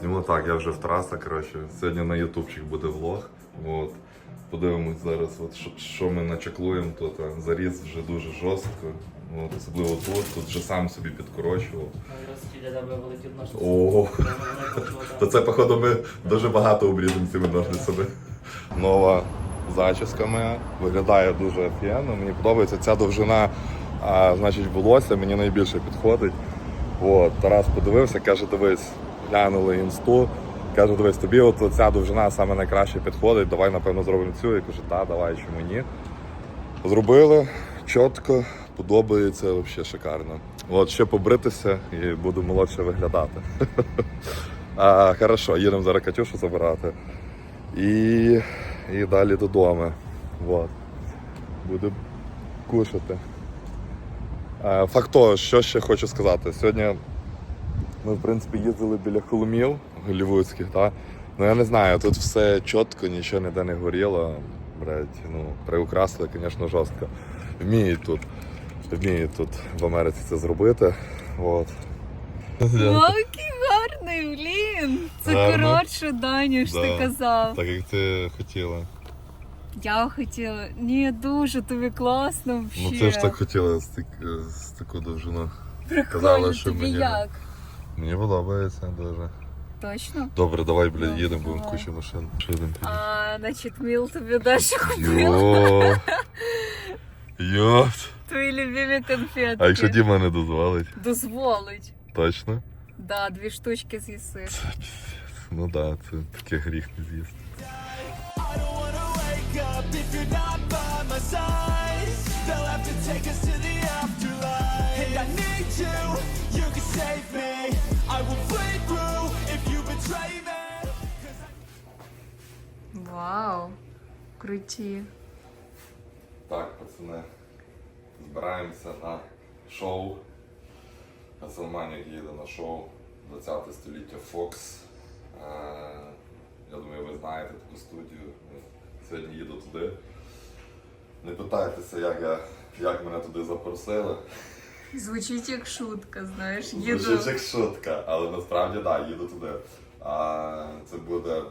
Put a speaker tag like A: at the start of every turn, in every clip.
A: Зніму так, я вже в траса, коротше. Сьогодні на ютубчик буде влог. От. Подивимось зараз, от, що, що ми начаклуємо тут. а. Заріз вже дуже жорстко. От, особливо тут. Тут вже сам собі підкорочував. Ого. То це, походу, ми дуже багато обрізаємо цими ножницями. Нова зачіска моя. Виглядає дуже офігенно. Мені подобається ця довжина, а, значить, волосся мені найбільше підходить. От, Тарас подивився, каже, дивись, глянули інсту. Каже, дивись, тобі от ця довжина саме найкраще підходить. Давай, напевно, зробимо цю. Я кажу, так, давай, чому ні. Зробили чітко, подобається, взагалі шикарно. От ще побритися і буду молодше виглядати. А, хорошо, їдемо зараз Катюшу забирати. І, і далі додому. Вот. Буду кушати. Факт того, що ще хочу сказати. Сьогодні ми, в принципі, їздили біля холмів голівудських, та? Ну я не знаю, тут все чітко, нічого ніде не горіло. Блять, ну, приукрасили, звісно, жорстко. Вміють тут. Вміють тут в Америці це зробити. От.
B: Який гарний, блін. Це
A: Гарно?
B: коротше, Даню, що ти казав.
A: Так як ти хотіла.
B: Я хотіла. Ні, дуже тобі класно взагалі.
A: Ну ти ж так хотіла з, так, з таку довжину.
B: Прикольно,
A: казала, що
B: тобі
A: мені-
B: як?
A: Мені подобається дуже.
B: Точно?
A: Добре, давай, блядь,
B: Ну,
A: їдемо, будемо
B: давай.
A: кучу машин. Ще один піде.
B: А, значить, Міл тобі дещо купив.
A: Йо. Йо.
B: Твої любимі конфетки.
A: А якщо Діма не дозволить,
B: Дозволить.
A: точно?
B: Да, дві штучки з'їси.
A: Це піздець. Ну так, да, це таке гріх не з'їсти.
C: I don't wanna wake up if you're not by my side.
B: Круті.
A: Так, пацани, збираємося на шоу. Салманік їде на шоу 20 століття Fox. Е, Я думаю, ви знаєте таку студію. Сьогодні їду туди. Не питайтеся, як, я, як мене туди запросили.
B: Звучить як шутка, знаєш.
A: Звучить як шутка, але насправді так, да, їду туди. А, це буде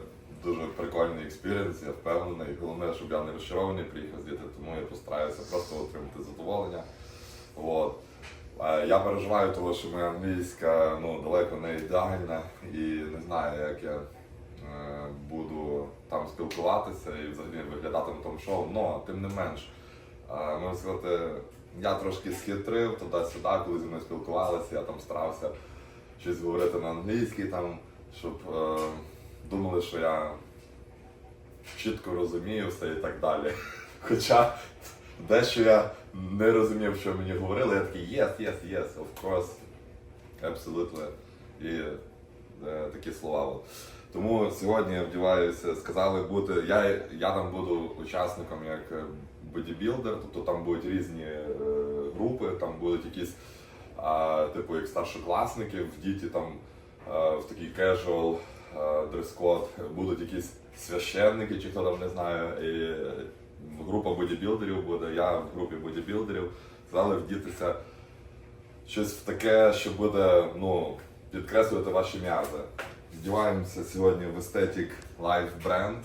A: дуже прикольний експірієнс, я впевнений. Головне, щоб я не розчарований приїхав звідти, тому я постараюся просто отримати задоволення. От. Я переживаю, тому що моя англійська ну, далеко не ідеальна і не знаю, як я е, буду там спілкуватися і взагалі виглядати на тому шоу. Но тим не менш, е, можна сказати, я трошки схитрив туди-сюди, коли зі мною спілкувалися, я там старався щось говорити на англійській, там, щоб е, думали, що я чітко розумію все і так далі. Хоча дещо я не розумів, що мені говорили, я такий yes, yes, yes, of course, absolutely. І е, такі слова. Тому сьогодні я вдіваюся, сказали бути. Я, я там буду учасником як е, бодібілдер, тобто там будуть різні е, групи, там будуть якісь, а, типу, як старшокласники, в діті там е, в такий casual е, дрес-код, будуть якісь священники, чи хто там не знає. І група бодібілдерів буде, я в групі бодібілдерів. Сказали вдітися щось в таке, що буде ну, підкреслювати ваші м'язи. Вдіваємося сьогодні в Aesthetic Life Brand.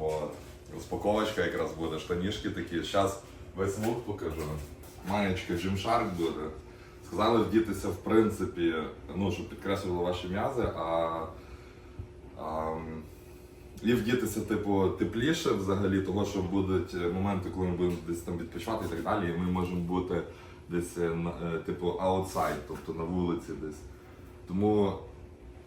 A: От. Розпаковочка якраз буде, штанішки такі. Зараз весь лук покажу. Маєчка Gymshark буде. Сказали вдітися, в принципі, ну, щоб підкреслювали ваші м'язи, а, і вдітися, типу, тепліше взагалі, того, що будуть е, моменти, коли ми будемо десь там відпочивати і так далі, і ми можемо бути десь, е, на- е, типу, outside, тобто на вулиці десь. Тому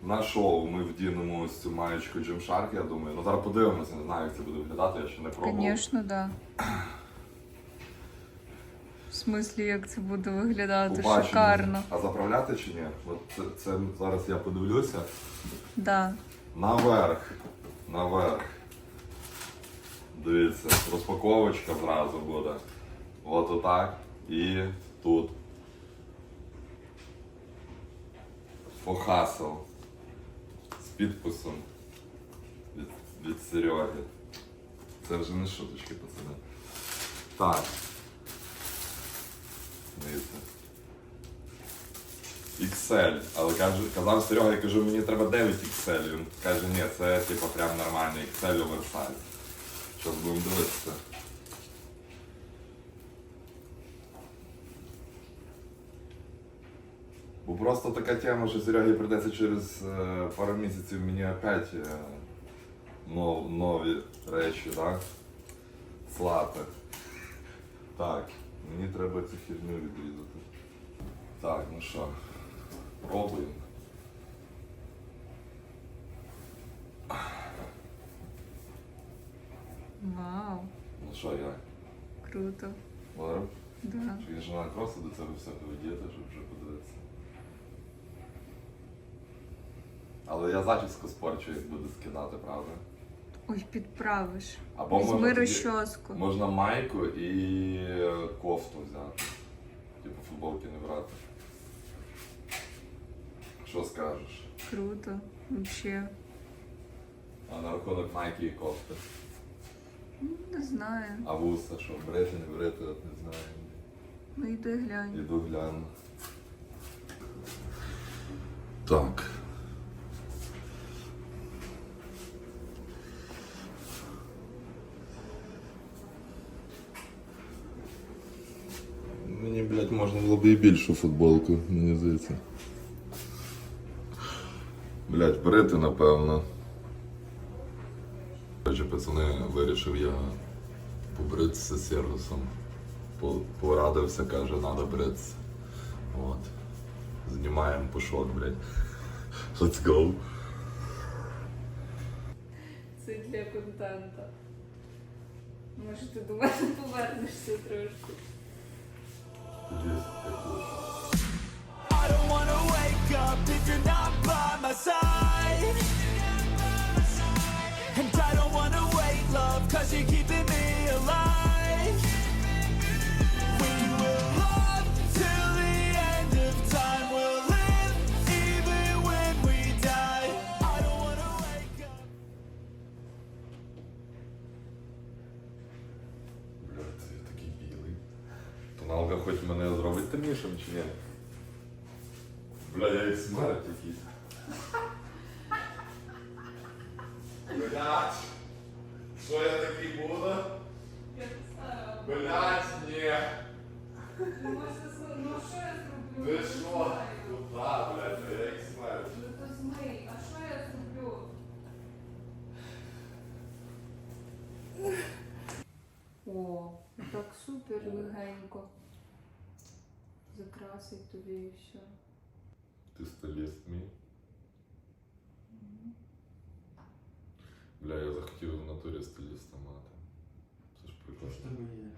A: на шоу ми вдінемо ось цю маєчку Gymshark, я думаю. Ну зараз подивимося, не знаю, як це буде виглядати, я ще не пробував.
B: Звісно, да. В смислі, як це буде виглядати
A: Побачимо.
B: шикарно.
A: А заправляти чи ні? От це, це зараз я подивлюся.
B: Да.
A: Наверх. Наверх. Дивіться, розпаковочка зразу буде. От отак. І тут. Фохасл. З підписом. Від, від Сереги. Це вже не шуточки, пацани. Так. Дивіться. XL. Але каже, казав Серега, я кажу, мені треба 9 XL. Він каже, ні, це типу прям нормальний XL оверсайз. Щас будемо дивитися. Бо просто така тема, що Серегі прийдеться через е, пару місяців мені опять е, нов, нові речі, так? Слати. Так, мені треба цю херню відрізати. Так, ну що, пробуємо.
B: Вау,
A: Ну що, як?
B: круто.
A: Лару?
B: Да.
A: Чи є жена просто до цього все поведіти, щоб вже подивитися. Але я зачіску спорчу, як буду скидати, правда?
B: Ой, підправиш.
A: Або
B: Візьми
A: можна
B: розчоску.
A: Можна майку і кофту взяти. Типу футболки не брати. Що скажеш?
B: Круто. Вообще.
A: А на рахунок майки і кофти.
B: Ну, Не знаю.
A: А вуса, що брити, не брити, от не знаю.
B: Ну йди глянь.
A: Іду гляну. Так. Мені, блядь, можна було б і більшу футболку, мені здається. Блядь, брити, напевно. Короче, пацани, вирішив я побритися з Сергусом. По- Порадився, каже, надо бритися. От. Знімаємо пушок, блядь. Let's go.
B: Це для контенту. Може ти до мене повернешся трошки.
C: I don't wanna wake up if you're not
A: мене зробить темнішим чи ні? Бля, я як смерть якийсь. Блять! Що я такий буду? Блять, ні!
B: Ну що я зроблю?
A: Ти що? Куда, блядь, я як смерть.
B: Ну то змий, а що я зроблю? О, так супер легенько. Закрасить тобі і все.
A: Ти стиліст мій. Бля, я захотів в натурі стиліста мати. Це ж прикольно.
D: Що ж тебе є?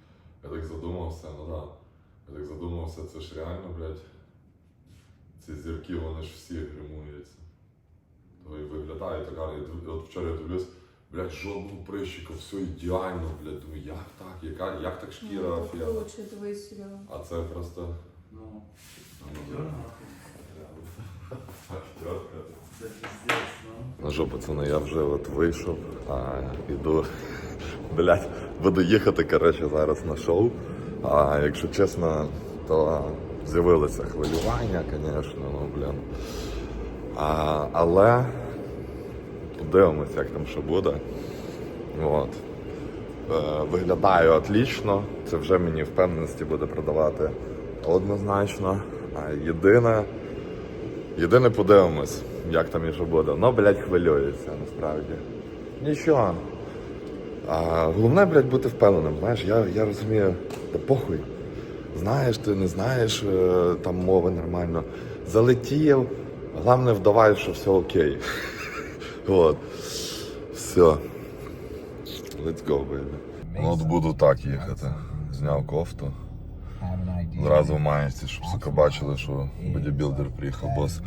A: Я так задумався, ну да. Я так задумався, це ж реально, блядь. Ці зірки, вони ж всі гримуються. То і виглядає так гарно. Я От вчора я дивлюсь, блядь, жодного прищика, все ідеально, блядь. Думаю, як так? Яка, як так шкіра офігела?
B: Лучше дивись, Серега.
A: А це просто.
D: Ну,
A: ну, що, пацани, я вже от вийшов, а, іду, блядь, буду їхати, коротше, зараз на шоу. А якщо чесно, то з'явилося хвилювання, звісно, ну, блін. А, але подивимось, як там що буде. От. Е, виглядаю отлично, це вже мені впевненості буде продавати однозначно. Єдине, Єдине подивимось, як там і що буде. Ну, блядь, хвилюється насправді. Нічого. А, головне, блядь, бути впевненим. Знаєш, я, я розумію, та похуй. Знаєш, ти не знаєш е, там мови нормально. Залетів, головне вдавай, що все окей. От. Все. Let's go, baby. От буду так їхати. Зняв кофту. Зразу в щоб сука бачили, що бодібілдер приїхав, бос.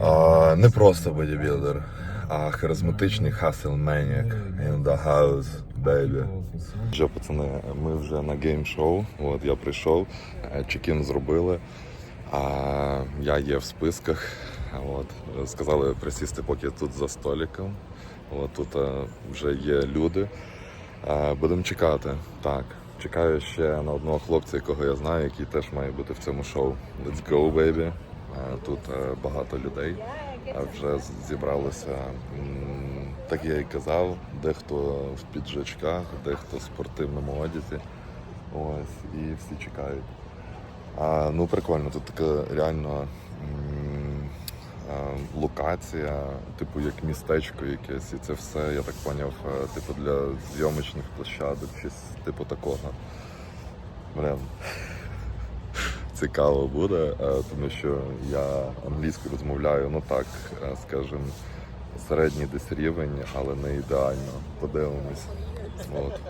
A: А, не просто бодібілдер, а харизматичний хасл маніак in the house, baby. Вже, пацани, ми вже на гейм-шоу. От я прийшов, е, чекін зробили. А я є в списках. От, сказали присісти поки тут за столиком. От тут е, вже є люди. Е, Будемо чекати. Так. Чекаю ще на одного хлопця, якого я знаю, який теж має бути в цьому шоу. Let's go, baby. Е, Тут е, багато людей вже зібралося. Так я і казав, дехто в піджачках, дехто в спортивному одязі. Ось, і всі чекають. А, ну прикольно, тут така реально локація, типу як містечко якесь, і це все, я так поняв, е, типу для зйомочних площадок, щось типу такого. Блин. Цікаво буде, е, тому що я англійською розмовляю, ну так, е, скажем, середній десь рівень, але не ідеально. Подивимось. От.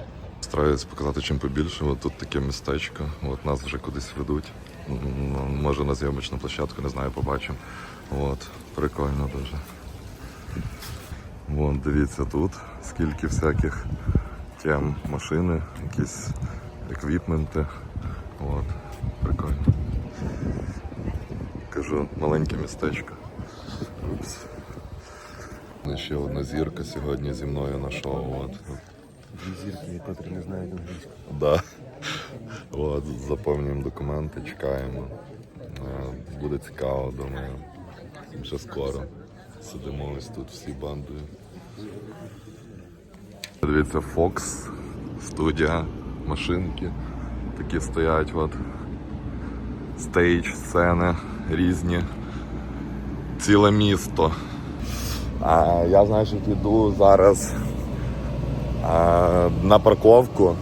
A: Стараюсь показати чим побільше. От тут таке містечко. От нас вже кудись ведуть. Може на зйомочну площадку, не знаю, побачимо. От, прикольно дуже. Вон, дивіться тут, скільки всяких тем машини, якісь еквіпменти. От, прикольно. Кажу, маленьке містечко. Упс. Ну, Ще одна зірка сьогодні зі мною на шоу. От.
D: Дві зірки, котрі не знають англійську.
A: Да. От, заповнюємо документи, чекаємо. Е, Буде цікаво, думаю. Вже скоро. Сидимо ось тут всі бандою. Дивіться, Fox, студія, машинки. Такі стоять, от. Стейдж, сцени різні. Ціле місто. А, я, значить, іду зараз а, на парковку.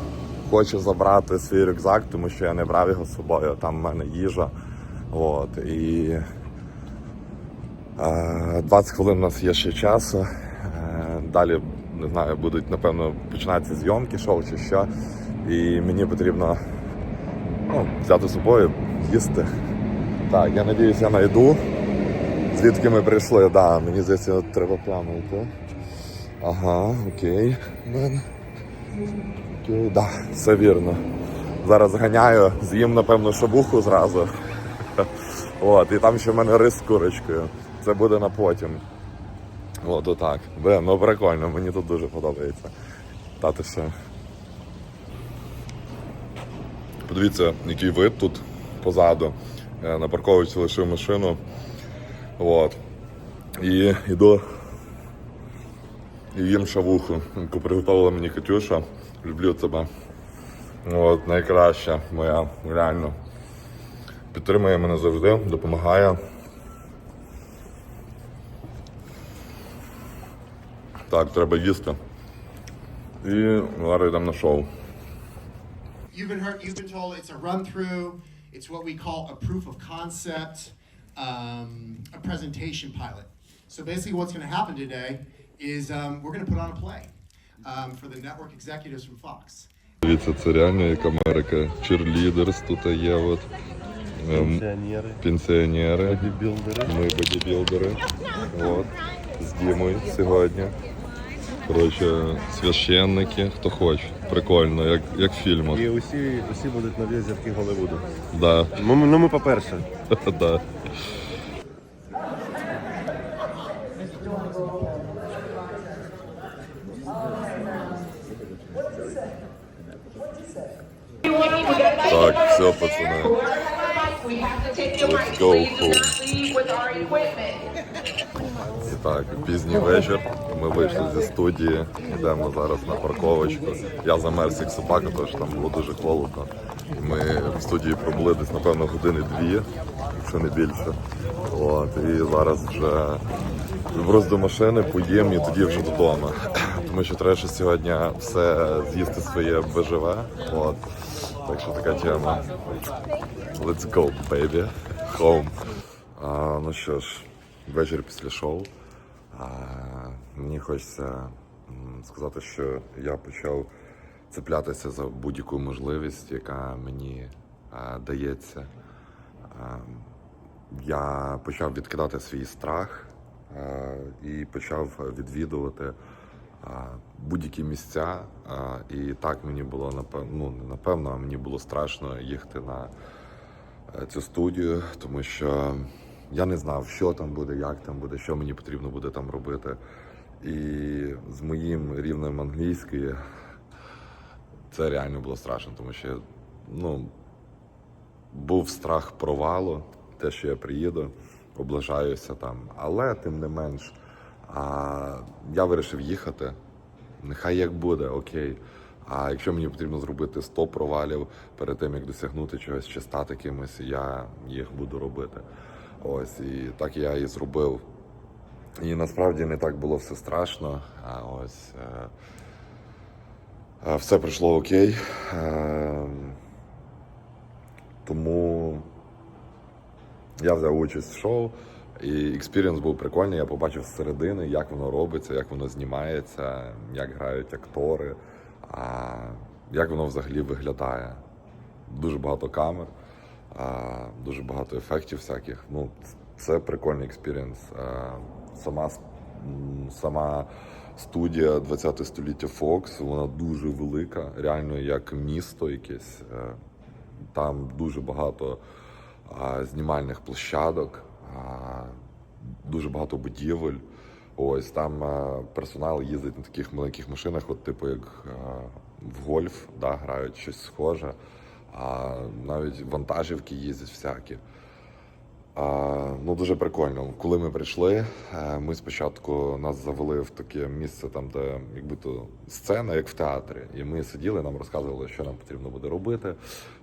A: Хочу забрати свій рюкзак, тому що я не брав його з собою. Там в мене їжа. От, і 20 хвилин у нас є ще часу. Е, Далі, не знаю, будуть, напевно, починатися зйомки шоу чи що. І мені потрібно ну, взяти з собою, їсти. Так, я надіюсь, я знайду. Звідки ми прийшли, да, мені здається, треба прямо йти. Ага, окей. Окей, да, все вірно. Зараз ганяю, з'їм, напевно, шабуху зразу. От, і там ще в мене рис з курочкою. Це буде на потім. От, отак. Блин, ну прикольно, мені тут дуже подобається. Та ти що. Подивіться, який вид тут позаду. Я на парковці лишив машину. От. І йду і їм шавуху, яку приготувала мені Катюша. Люблю тебе. От, найкраща моя, реально. Підтримує мене завжди, допомагає. Так, треба їсти. І зараз йдемо на шоу.
E: You've been heard, you've been told it's a run through. It's what we call a proof of concept, um, a presentation pilot. So basically, what's going to happen today is um, we're going to put on a play um, for the network executives from Fox.
A: Дивіться, це реально як Америка. Черлідерс тут є, от. Ем,
D: Пенсіонери,
A: пенсіонери.
D: бодібілдери.
A: Ми бодібілдери. От. З Дімою сьогодні. Коротше, священники, хто хоче. Прикольно, як, як в фільмах.
D: І усі, усі будуть нові зірки Голливуду.
A: Да,
D: Ну, ну ми по-перше.
A: да. Так, все, пацани. Let's go home. І так, пізній вечір. Ми вийшли зі студії, йдемо зараз на парковочку. Я замерз як собака, тому що там було дуже холодно. Ми в студії пробули десь, напевно, години-дві, якщо не більше. От, і зараз вже вброс до машини, поїм і тоді вже додому. Тому що треба ще сьогодні все з'їсти своє БЖВ. От. Так що така тема. Let's go, baby. Home. А, ну що ж, вечір після шоу. А, мені хочеться сказати, що я почав цеплятися за будь-яку можливість, яка мені а, дається. А, я почав відкидати свій страх а, і почав відвідувати будь-які місця. І так мені було напевно, ну не напевно, а мені було страшно їхати на цю студію, тому що я не знав, що там буде, як там буде, що мені потрібно буде там робити. І з моїм рівнем англійської це реально було страшно, тому що ну, був страх провалу, те, що я приїду. облажаюся там. Але тим не менш, а, я вирішив їхати. Нехай як буде, окей. А якщо мені потрібно зробити 100 провалів перед тим, як досягнути чогось чи стати кимось, я їх буду робити. Ось, і так я і зробив. І насправді не так було все страшно. А ось е, е, все пройшло окей. Е, тому я взяв участь в шоу, і експірієнс був прикольний. Я побачив зсередини, як воно робиться, як воно знімається, як грають актори, а як воно взагалі виглядає. Дуже багато камер, а, дуже багато ефектів всяких. Ну, це прикольний експірієнс. Сама, сама студія 20 століття Fox, вона дуже велика, реально як місто якесь. Е, Там дуже багато а, знімальних площадок, а, дуже багато будівель. Ось там а, персонал їздить на таких маленьких машинах, от типу як а, в гольф, да, грають щось схоже. А навіть вантажівки їздять всякі. А, ну, дуже прикольно. Коли ми прийшли, е, ми спочатку нас завели в таке місце, там, де якби то сцена, як в театрі. І ми сиділи, нам розказували, що нам потрібно буде робити.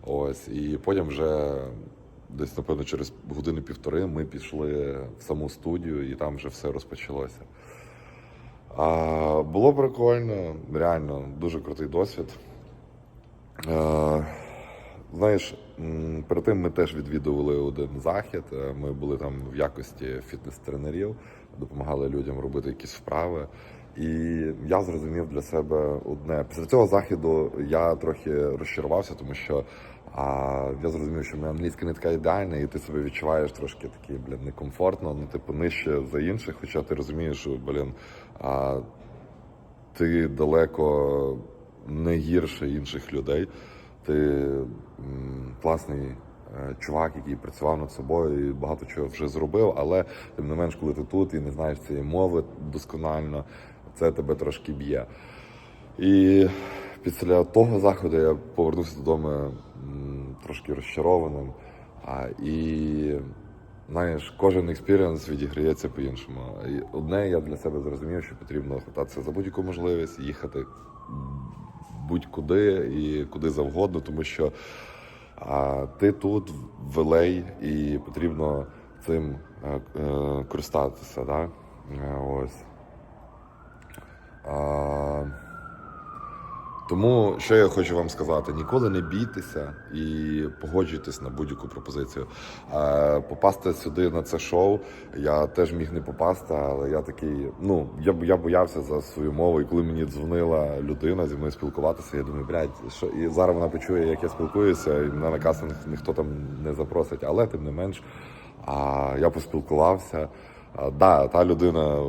A: Ось, і потім вже десь, напевно, через години-півтори ми пішли в саму студію, і там вже все розпочалося. А, було прикольно, реально, дуже крутий досвід. Е, Знаєш, перед тим ми теж відвідували один захід. Е, Ми були там в якості фітнес-тренерів, допомагали людям робити якісь вправи. І я зрозумів для себе одне. Після цього заходу я трохи розчарувався, тому що а, я зрозумів, що моя англійська не така ідеальна, і ти себе відчуваєш трошки такий, блін, некомфортно, ну, типу, нижче за інших, хоча ти розумієш, що, блін, а, ти далеко не гірше інших людей. Ти класний е, чувак, який працював над собою і багато чого вже зробив, але тим не менш, коли ти тут і не знаєш цієї мови досконально, це тебе трошки б'є. І після того заходу я повернувся додому трошки розчарованим. А, і знаєш, кожен експірієнс відіграється по-іншому. Одне я для себе зрозумів, що потрібно хвататися за будь-яку можливість, їхати будь-куди і куди завгодно, тому що а, ти тут в LA і потрібно цим е, е, користатися. Да? Е, Ось. А, тому що я хочу вам сказати: ніколи не бійтеся і погоджуйтесь на будь-яку пропозицію. Попасти сюди на це шоу я теж міг не попасти, але я такий, ну я я боявся за свою мову. І коли мені дзвонила людина зі мною спілкуватися, я думаю, блядь, що і зараз вона почує, як я спілкуюся, і мене на кастинг ніхто там не запросить. Але тим не менш, а, я поспілкувався. А, да, та людина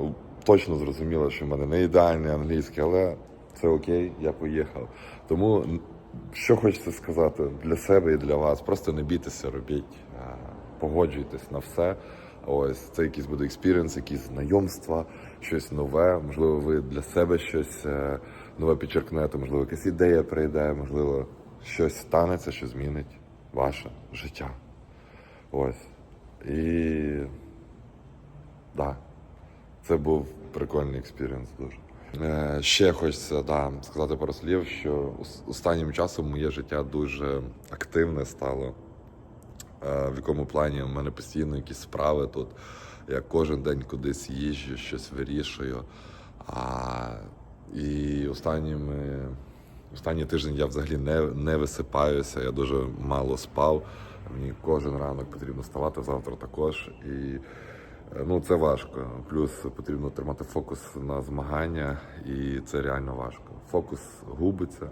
A: точно зрозуміла, що в мене не ідеальний англійський, але це окей, я поїхав. Тому що хочеться сказати для себе і для вас, просто не бійтеся, робіть, погоджуйтесь на все. Ось це якийсь буде експірієнс, якісь знайомства, щось нове. Можливо, ви для себе щось е, нове підчеркнете, можливо, якась ідея прийде, можливо, щось станеться, що змінить ваше життя. Ось. І да, це був прикольний експірієнс дуже. Е, ще хочеться да, сказати пару слів, що останнім часом моє життя дуже активне стало. Е, в якому плані у мене постійно якісь справи тут. Я кожен день кудись їжджу, щось вирішую. А, і останніми, останній тиждень я взагалі не, не висипаюся, я дуже мало спав. Мені кожен ранок потрібно вставати завтра також. І ну, це важко. Плюс потрібно тримати фокус на змагання, і це реально важко. Фокус губиться,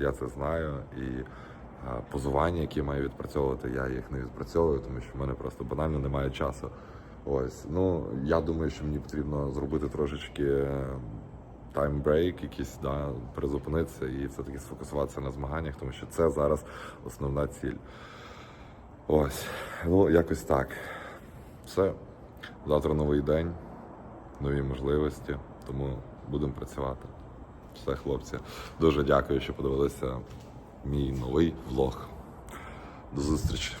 A: я це знаю. І позування, які я маю відпрацьовувати, я їх не відпрацьовую, тому що в мене просто банально немає часу. Ось, ну я думаю, що мені потрібно зробити трошечки таймбрейк, якийсь да, призупинитися і все-таки сфокусуватися на змаганнях, тому що це зараз основна ціль. Ось, ну якось так. Все. Завтра новий день, нові можливості, тому будемо працювати. Все, хлопці. Дуже дякую, що подивилися мій новий влог. До зустрічі.